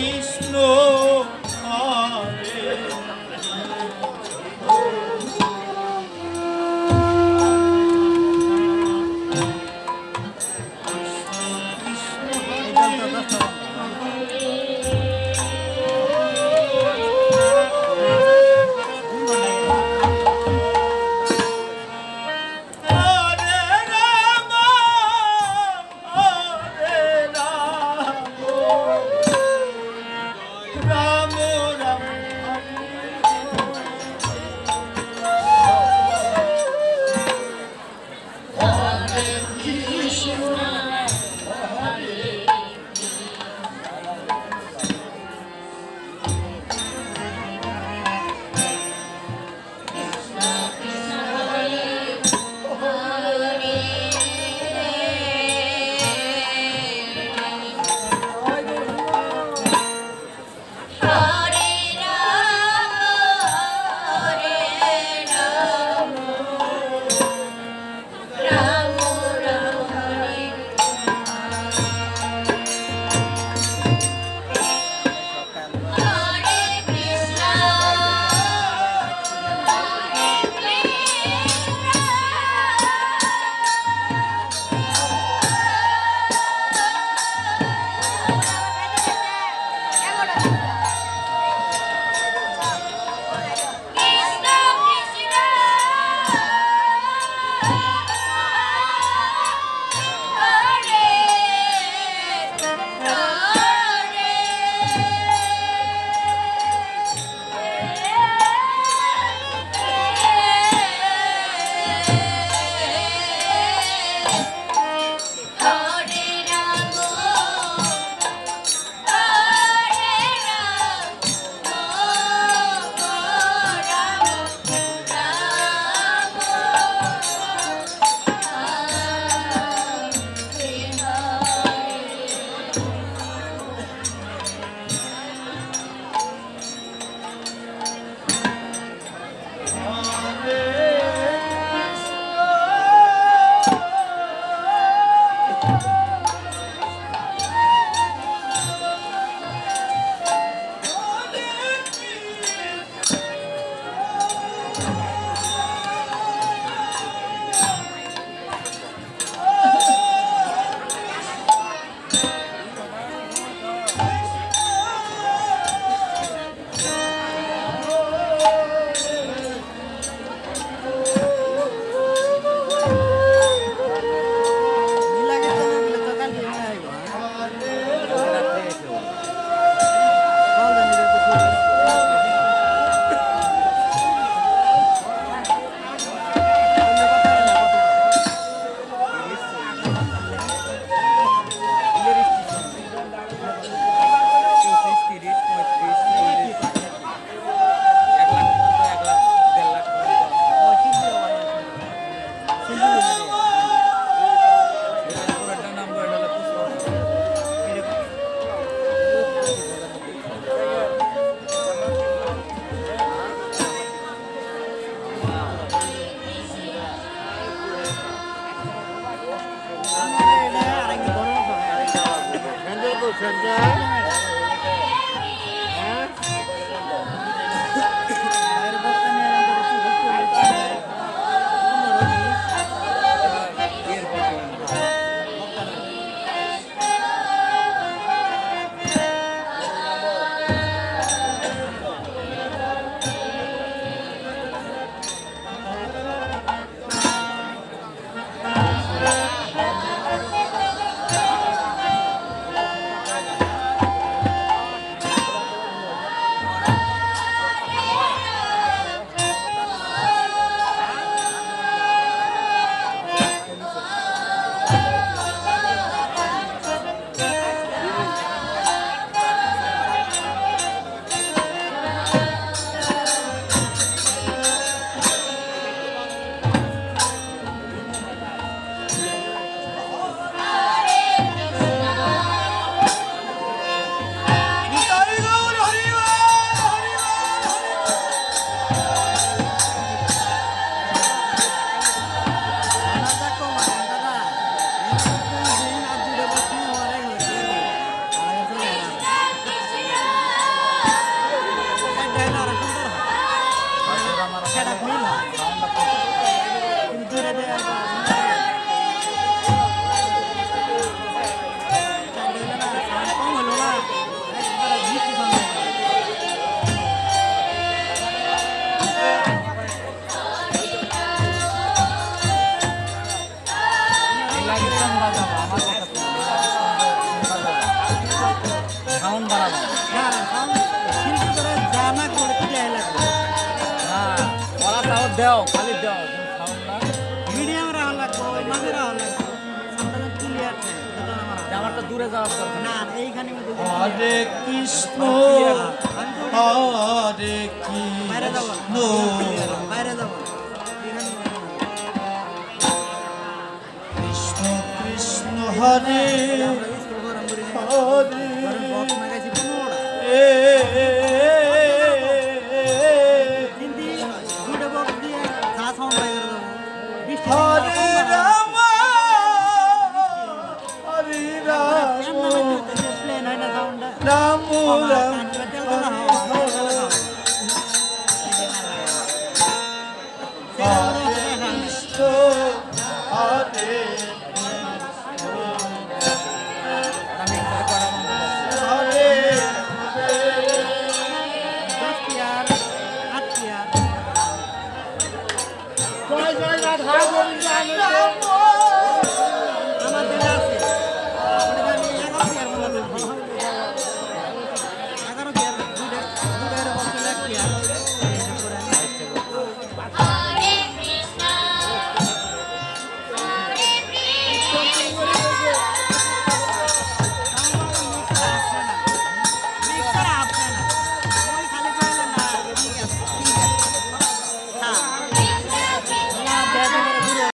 কৃষ্ণ দাও খালি দাও মিডিয়াম রাখা লাগবে ওই মাঝে রাখা লাগবে আমারটা দূরে যাওয়ার না এইখানে হরে কৃষ্ণ হরে কৃষ্ণ। বাইরে যাব কৃষ্ণ কৃষ্ণ হরে। Namo